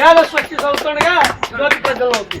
వేద స్వస్తి చదువుతుండగా జ్యోతి ప్రజలు అవుతుంది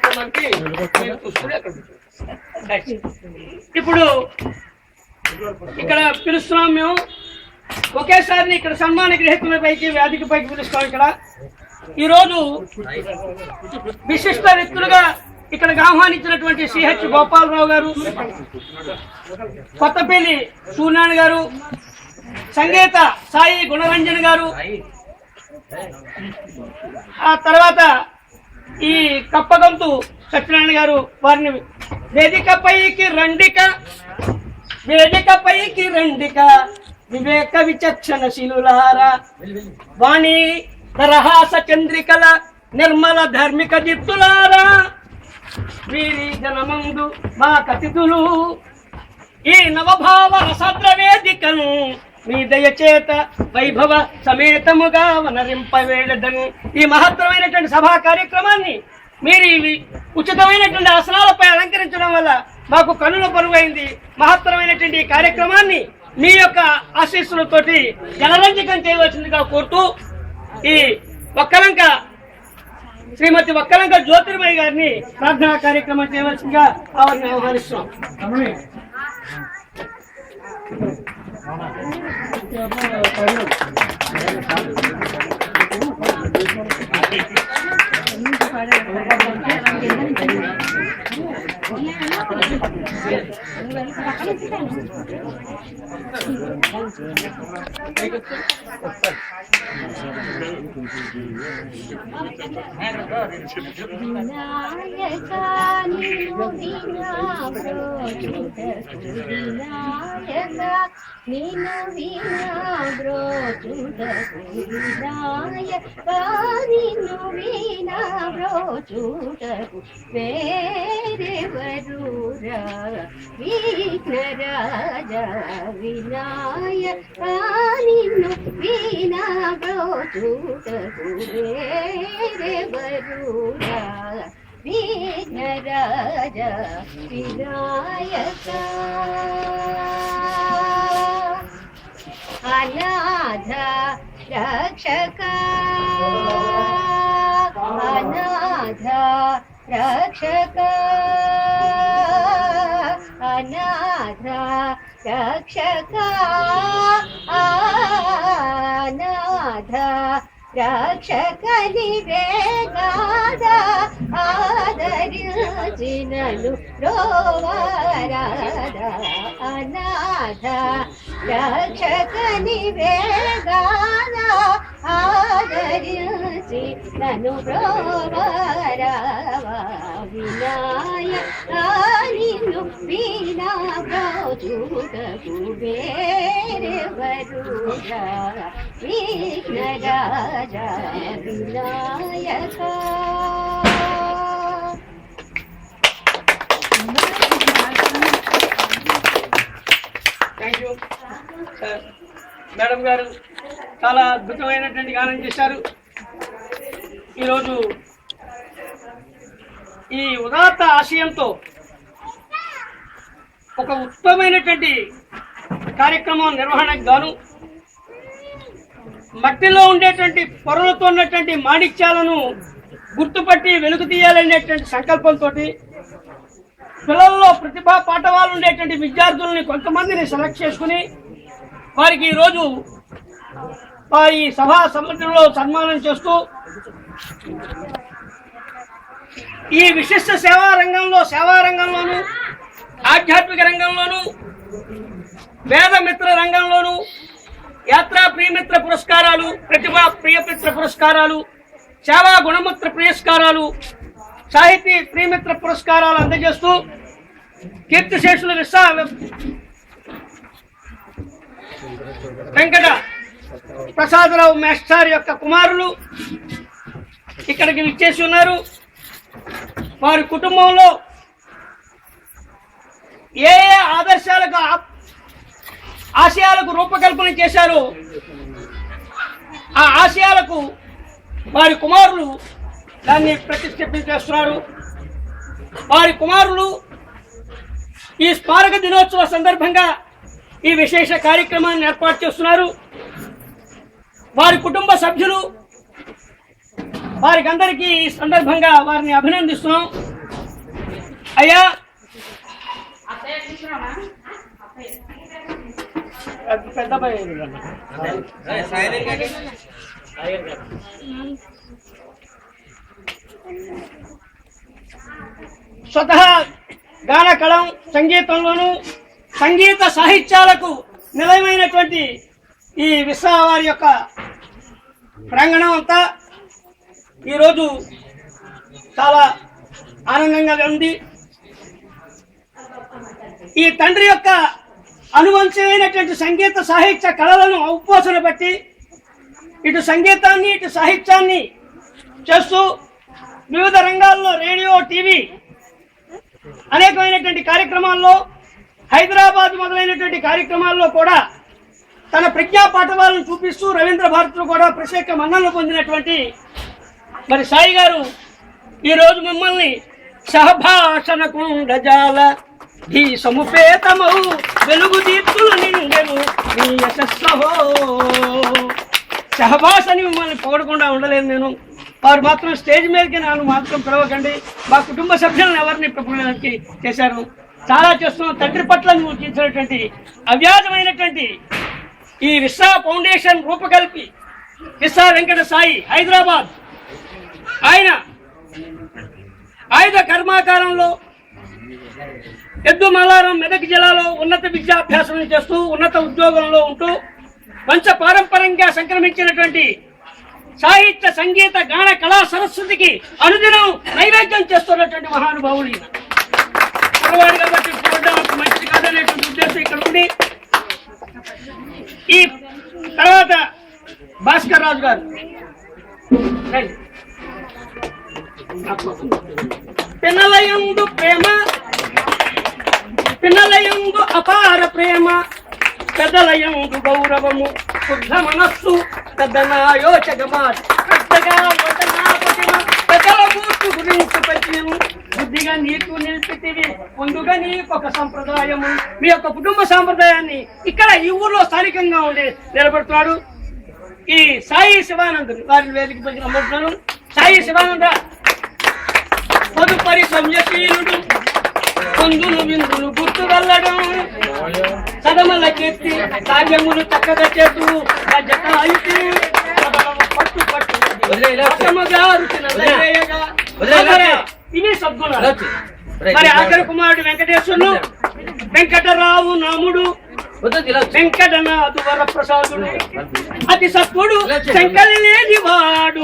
మనకి ఇప్పుడు ఇక్కడ పిలుస్తున్నాం మేము. ఒకేసారి ఇక్కడ సన్మాన గ్రహీతుల పైకి వ్యాధికి పైకి పిలుస్తాం ఇక్కడ. ఈరోజు విశిష్ట వ్యక్తులుగా ఇక్కడ ఆహ్వానించినటువంటి సిహెచ్ గోపాలరావు గారు కొత్తపల్లి సూర్యనారాయణ గారు సంగీత సాయి గుణరంజన్ గారు. ఆ తర్వాత ఈ కప్పగంతు సత్యనారాయణ గారు వారిని వేదికపైకి రండిక వేదికపైకి రండిక వివేక విచక్షణ శిలులారా వాణి తరహాస చంద్రికల నిర్మల ధార్మిక జిత్తులారా. వీరి జనమందు మా కతిథులు ఈ నవభావ రసద్ర వేదికను మీ దయచేత వైభవ సమేతముగా వనరింపవేడదను. ఈ మహత్తరమైనటువంటి సభా కార్యక్రమాన్ని మీరు ఇవి ఉచితమైనటువంటి ఆసనాలపై అలంకరించడం వల్ల మాకు కనుల పరువైంది మహత్తరమైనటువంటి కార్యక్రమాన్ని మీ యొక్క ఆశీస్సులతోటి జనరంజకం చేయవలసిందిగా కోరుతూ ఈ ఒక్కలంక శ్రీమతి ఒక్కలంక జ్యోతిర్మయ్య గారిని ప్రార్థనా కార్యక్రమం చేయవలసిందిగా ఆవిడని ఆహ్వానిస్తున్నాం. వినాయక వినాయక నిన్ను వినా బ్రోచుటకు వినాయక నిన్ను వినా బ్రోచుటకు వేరెవరురా విఘ్నరాజ వినాయక నిన్ను వినా బ్రోచుటకు వేరెవరురా విఘ్నరాజ వినాయక అనాథ రక్షక అనాథ రక్షక అనాథ రక్షక అనాథ రక్షకని వేగాద ఆదరించినను రోవరాద అనాథ రక్షకని వేగాన ఆదరించి నను ప్రోవరవ వినాయ నిన్ను వీణా బ్రోచుటకు వేరెవరుగా విఘ్నరాజ వినాయక. మేడం గారు చాలా అద్భుతమైనటువంటి గానం చేశారు. ఈరోజు ఈ ఉదాత్త ఆశయంతో ఒక ఉత్తమమైనటువంటి కార్యక్రమం నిర్వహణకు గాను మట్టిలో ఉండేటువంటి పొరలతో ఉన్నటువంటి మాణిక్యాలను గుర్తుపట్టి వెలుగు తీయాలనేటువంటి సంకల్పంతో పిల్లల్లో ప్రతిభా పాఠవాలు ఉండేటువంటి విద్యార్థులని కొంతమందిని సెలెక్ట్ చేసుకుని వారికి ఈరోజు వారి సభా సమ్మతిలో సన్మానం చేస్తూ ఈ విశిష్ట సేవా రంగంలో సేవా రంగంలోను ఆధ్యాత్మిక రంగంలోను వేదమిత్ర రంగంలోను యాత్రా ప్రియమిత్ర పురస్కారాలు ప్రతిభా ప్రియమిత్ర పురస్కారాలు సేవా గుణమిత్ర పురస్కారాలు సాహితీ ప్రియమిత్ర పురస్కారాలు అందజేస్తూ కీర్తిశేషులు విశ్వ వెంకట ప్రసాదరావు మేస్టార్ యొక్క కుమారులు ఇక్కడికి విచ్చేసి ఉన్నారు. వారి కుటుంబంలో ఏ ఏ ఆదర్శాలకు ఆశయాలకు రూపకల్పన చేశారో ఆ ఆశయాలకు వారి కుమారులు దాన్ని ప్రతిష్ఠించేస్తున్నారు వారి కుమారులు ఈ స్మారక దినోత్సవ సందర్భంగా ఈ విశేష కార్యక్రమాన్ని ఏర్పాటు చేస్తున్నారు. వారి కుటుంబ సభ్యులు వారికి అందరికీ ఈ సందర్భంగా వారిని అభినందిస్తున్నాం. అయ్యా. పెద్ద స్వతహా గాన కళం సంగీతంలోను సంగీత సాహిత్యాలకు నిలయమైనటువంటి ఈ విశ్వవారి యొక్క ప్రాంగణం అంతా ఈరోజు చాలా ఆనందంగా ఉంది. ఈ తండ్రి యొక్క అనువంశమైనటువంటి సంగీత సాహిత్య కళలను ఉపోసన బట్టి ఇటు సంగీతాన్ని ఇటు సాహిత్యాన్ని చేస్తూ వివిధ రంగాల్లో రేడియో టీవీ అనేకమైనటువంటి కార్యక్రమాల్లో హైదరాబాద్ మొదలైనటువంటి కార్యక్రమాల్లో కూడా తన ప్రజ్ఞా పాఠవాలను చూపిస్తూ రవీంద్ర భారతిలో కూడా ప్రత్యేక మన్నలు పొందినటువంటి మరి సాయి గారు ఈరోజు మిమ్మల్ని సహభాషణ కుండజాల ఈ సముపేతము వెలుగు దీప్తులు నిండెను నీ యశస్సహో. సహభాషని మిమ్మల్ని పొగడకుండా ఉండలేను నేను. వారు మాత్రం స్టేజ్ మీదకి నన్ను మాత్రం పిలవకండి. మా కుటుంబ సభ్యులను ఎవరిని పిలవడానికి చేశారు? చాలా చేస్తున్నాం. తండ్రి పట్ల నువ్వు అవ్యాధమైనటువంటి అవ్యాజమైనటువంటి ఈ విశ్వ ఫౌండేషన్ రూపకల్పి విశ్వ వెంకట సాయి హైదరాబాద్. ఆయన ఆయుధ కర్మాకారంలో ఎద్దు మలారం మెదక్ జిల్లాలో ఉన్నత విద్యాభ్యాసం చేస్తూ ఉన్నత ఉద్యోగంలో ఉంటూ వంశ పారంపర్యంగా సంక్రమించినటువంటి సాహిత్య సంగీత గాన కళా సరస్వతికి అనుదినం నైవేద్యం చేస్తున్నటువంటి మహానుభావులు ఈయన. మగవాడు కాబట్టి చూడడం అంత మంచిది కాదనేటువంటి ఉద్దేశం ఇక్కడ ఉంది ఈ తర్వాత భాస్కర్ రాజు గారు రండి. పిన్నలయందు ప్రేమ పిన్నలయందు అపార ప్రేమ పెద్దలయందు గౌరవము శుద్ధ మనస్సు పెద్దనాయోచకమా పెద్దగా వదనాపతిమ పెద్దల కూర్చు గురించి పరిచయం బుద్ధిగా నీకు నిలిపితివి ముందుగా నీకు ఒక సంప్రదాయము మీ యొక్క కుటుంబ సాంప్రదాయాన్ని ఇక్కడ ఈ ఊర్లో స్థానికంగా ఉండి నిలబెడుతున్నాడు ఈ సాయి శివానందుడు వారిని వేదిక పైకి రమ్మంటున్నాను సాయి శివానంద తదుపరి సంయశీలుడు పొందులు విందులు గుర్తు వెళ్ళడం సదమల కీర్తి కార్యములు చక్కగా చేతు పట్టు పట్టు. వదిలేయ్. ఇవి సద్గుణాలు మరి ఆఖరి కుమారుడు వెంకటేశ్వరులు వెంకటరావు నాముడు వెంకటనాథు వరప్రసాదుడు అతి సత్వుడు శంకలి లేని వాడు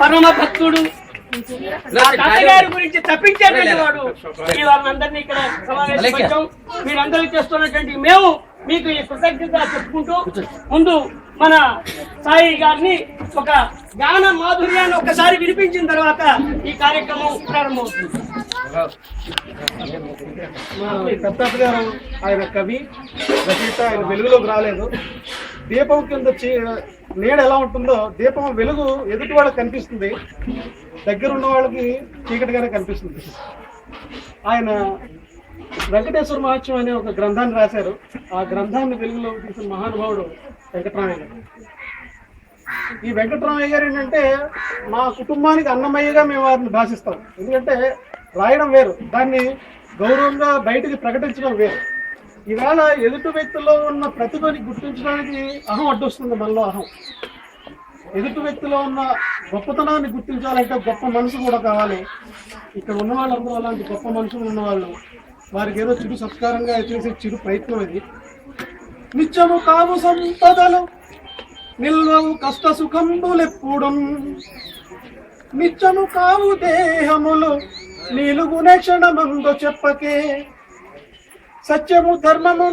పరమ భక్తుడు. తాతగారి గురించి తప్పించేటువంటి వాడు ఈ వాళ్ళందరినీ ఇక్కడ సమావేశపరిచాం మీరందరూ చేస్తున్నటువంటి మేము మీకు ఈ కృతజ్ఞత చెప్పుకుంటూ ముందు మన సాయి గారిని ఒక గాన మాధుర్యాన్ని ఒకసారి వినిపించిన తర్వాత ఈ కార్యక్రమం ప్రారంభమవుతుంది. మా గారు ఆయన కవి రచయిత ఆయన వెలుగులోకి రాలేదు. దీపం కింద నీడ ఎలా ఉంటుందో దీపం వెలుగు ఎదుటి వాళ్ళకి కనిపిస్తుంది. దగ్గర ఉన్న వాళ్ళకి చీకటిగానే కనిపిస్తుంది. ఆయన వెంకటేశ్వర మహత్యం అనే ఒక గ్రంథాన్ని రాశారు. ఆ గ్రంథాన్ని వెలుగులో తీసిన మహానుభావుడు వెంకటరామయ్య గారు. ఈ వెంకటరామయ్య గారు ఏంటంటే మా కుటుంబానికి అన్నమయ్యగా మేము వారిని భాషిస్తాం. ఎందుకంటే రాయడం వేరు. దాన్ని గౌరవంగా బయటికి ప్రకటించడం వేరు. ఈవేళ ఎదుటి వ్యక్తిలో ఉన్న ప్రతిభని గుర్తించడానికి అహం అడ్డొస్తుంది మనలో అహం. ఎదుటి వ్యక్తిలో ఉన్న గొప్పతనాన్ని గుర్తించాలంటే గొప్ప మనసు కూడా కావాలి. ఇక్కడ ఉన్న వాళ్ళందరూ అలాంటి గొప్ప మనుషులు ఉన్నవాళ్ళు. వారికి ఏదో చిరు సత్కారంగా చేసే చిరు ప్రయత్నం అది నిత్యము కావు సంపదలు నిల్వవు కష్ట సుఖంబులెప్పుడు. నిత్యము కావు దేహములు నీలుగునే క్షణమందు చెప్పకే. సత్యము ధర్మము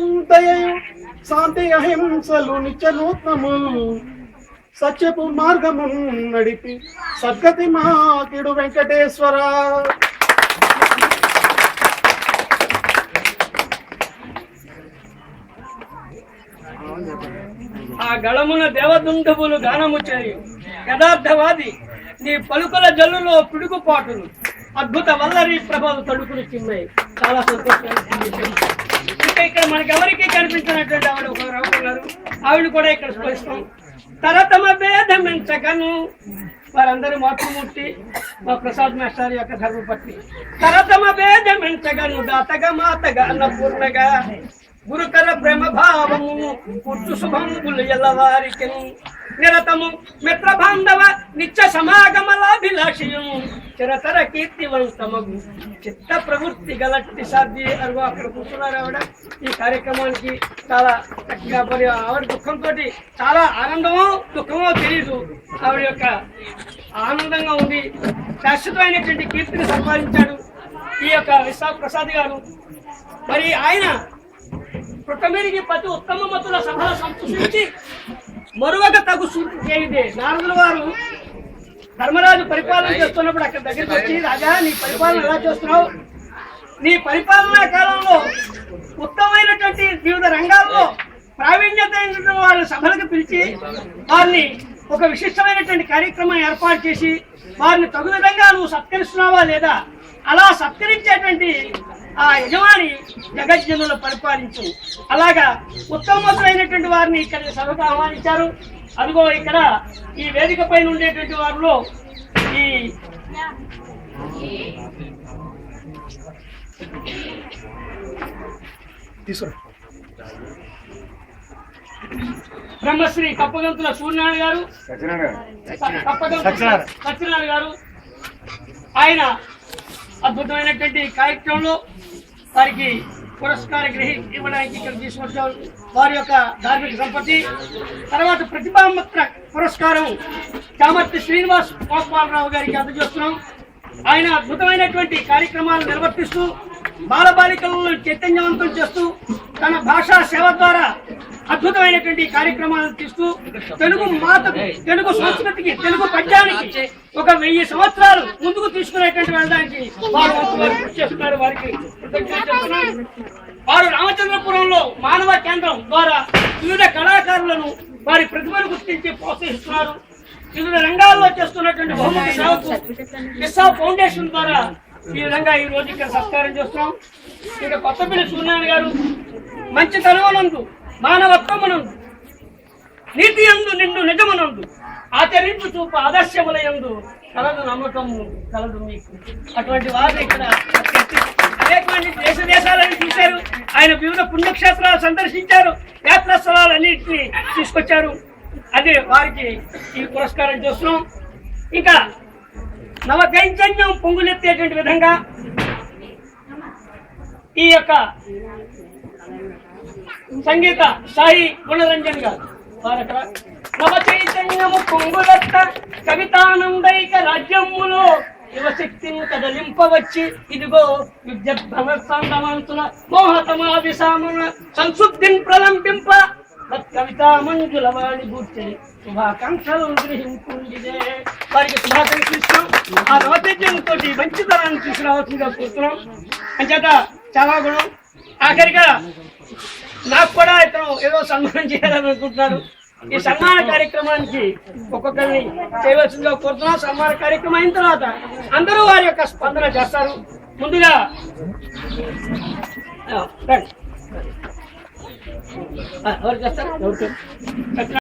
శాంతి అహింసలు నిత్య నూత్నము సత్యపు మార్గము నడిపి సద్గతి మాకిడు వెంకటేశ్వర. గళమున దేవదుండవులు గానము చేయు. యథార్థవాది నీ పలుకుల జల్లులో పిడుగుపాటులు. అద్భుత వల్లరి ప్రభావం తడుకులు చిన్నాయి చాలా సంతోషం ఇంకా ఇక్కడ మనకి ఎవరికి కనిపించినటువంటి ఆవిడ ఒక ఉన్నారు. ఆవిడ కూడా ఇక్కడ స్పష్టం. తరతమ భేదమించగను వారందరూ మాతృమూర్తి మా ప్రసాద్ మాస్టర్ యొక్క ధర్మపత్ని. తరతమ భేదమించగను దాతగా మాతగా అన్నపూర్ణగా. గురుకర ప్రేమ భావము పుట్టు శుభంగులు ఎల్లవారికి. నిరతము మిత్ర బాంధవ నిత్య సమాగమలాభిలాషియు. చిరతర కీర్తివంతమగు చిత్త ప్రవృత్తి గలట్టి సాధ్య అరుగు అక్కడ కూర్చున్నారు ఆవిడ. ఈ కార్యక్రమానికి చాలా చక్కగా మరి ఆవిడ దుఃఖంతో చాలా ఆనందమో దుఃఖమో తెలియదు ఆవిడ యొక్క ఆనందంగా ఉంది శాశ్వతమైనటువంటి కీర్తిని సంపాదించాడు ఈ యొక్క విశాఖ ప్రసాద్ గారు. మరి ఆయన పుట్టమేరికి ప్రతి ఉత్తమ మతుల సభల సంతృష్టించి మరువక తగు సూచి చేయిదే. నారదుల వారు ధర్మరాజు పరిపాలన చేస్తున్నప్పుడు అక్కడ దగ్గరికి వచ్చి రాజా నీ పరిపాలన ఎలా చేస్తున్నావు? నీ పరిపాలనా కాలంలో ఉత్తమమైనటువంటి వివిధ రంగాల్లో ప్రావీణ్యత వాళ్ళ సభలకు పిలిచి వారిని ఒక విశిష్టమైనటువంటి కార్యక్రమం ఏర్పాటు చేసి వారిని తగు విధంగా నువ్వు సత్కరిస్తున్నావా లేదా? అలా సత్కరించేటువంటి ఆ యజమాని జగజ్జనులు పరిపాలించు. అలాగా ఉత్తమమైనటువంటి వారిని ఇక్కడ సభకు ఆహ్వానించారు. అదిగో ఇక్కడ ఈ వేదిక పైన ఉండేటువంటి వారిలో ఈ బ్రహ్మశ్రీ కప్పగంతుల సూర్యనారాయణ గారు. సత్యనారాయణ గారు ఆయన అద్భుతమైనటువంటి కార్యక్రమంలో వారికి పురస్కార గ్రహి ఇవ్వడానికి ఇక్కడ తీసుకొచ్చాం. వారి యొక్క ధార్మిక సంపత్తి తర్వాత ప్రతిభామత్ర పురస్కారం చామర్తి శ్రీనివాస్ గోపాలరావు గారికి అందజేస్తున్నాం. ఆయన అద్భుతమైనటువంటి కార్యక్రమాలు నిర్వర్తిస్తూ బాలబాలికలను చైతన్యవంతం చేస్తూ తన భాషా సేవ ద్వారా అద్భుతమైనటువంటి కార్యక్రమాలను తీస్తూ తెలుగు మాతకు తెలుగు సంస్కృతికి తెలుగు పద్యానికి ఒక వెయ్యి సంవత్సరాలు ముందుకు తీసుకునేటువంటి వెళ్ళడానికి వారు కృషి చేస్తున్నారు. వారికి వారు రామచంద్రపురంలో మానవ కేంద్రం ద్వారా వివిధ కళాకారులను వారి ప్రతిభను గుర్తించి ప్రోత్సహిస్తున్నారు. వివిధ రంగాల్లో చేస్తున్నటువంటి బహుమతి సేవకు ఫౌండేషన్ ద్వారా ఈ విధంగా ఈ రోజు ఇక్కడ సత్కారం చేస్తున్నాం. ఇక్కడ కొత్తపల్లి సూర్యనారాయణ గారు మంచి తనవనందు మానవత్వమునందు నీతి యందు నిండు నిజమునందు ఆచరింపు చూపు ఆదర్శములయందు కలదు నమ్మకము కలదు మీకు. అటువంటి వారు ఇక్కడ అనేకమంది దేశ దేశాలని చూశారు. ఆయన వివిధ పుణ్యక్షేత్రాలు సందర్శించారు. యాత్రా స్థలాలన్నింటినీ తీసుకొచ్చారు. అదే వారికి ఈ పురస్కారం చేస్తున్నాం. ఇంకా నవ చైతన్యం పొంగులెత్తేటువంటి విధంగా ఈ యొక్క సంగీత సాయి గుణరంజన్ గారు నవ చైతన్యము పొంగులెత్త కవితానందైక రాజ్యములో యువశక్తిని కదలింపవచ్చి ఇదిగో విద్యభ్రమస్థాంతమంతుల మోహతమాభిసామున సంశుద్ధిని ప్రలంబింప కవితా మంజుల వాణి గూర్చని శుభాకాంక్షలు గ్రహింపుండిదే. వారికి శుభాకాంక్షలు ఇస్తున్నాం ఆ నవతేజంతో మంచితనాన్ని తీసుకురావాల్సిందిగా కోరుతున్నాం అంచేత చాలా గుణం. ఆఖరిగా నాకు కూడా ఇతను ఏదో సన్మానం చేయాలని అనుకుంటున్నాడు ఈ సన్మాన కార్యక్రమానికి ఒక్కొక్కరిని చేయవలసిందిగా కోరుతున్నాం. సన్మాన కార్యక్రమం అయిన తర్వాత అందరూ వారి యొక్క స్పందన చేస్తారు. ముందుగా ఆ, ఎవరు చేస్తారు?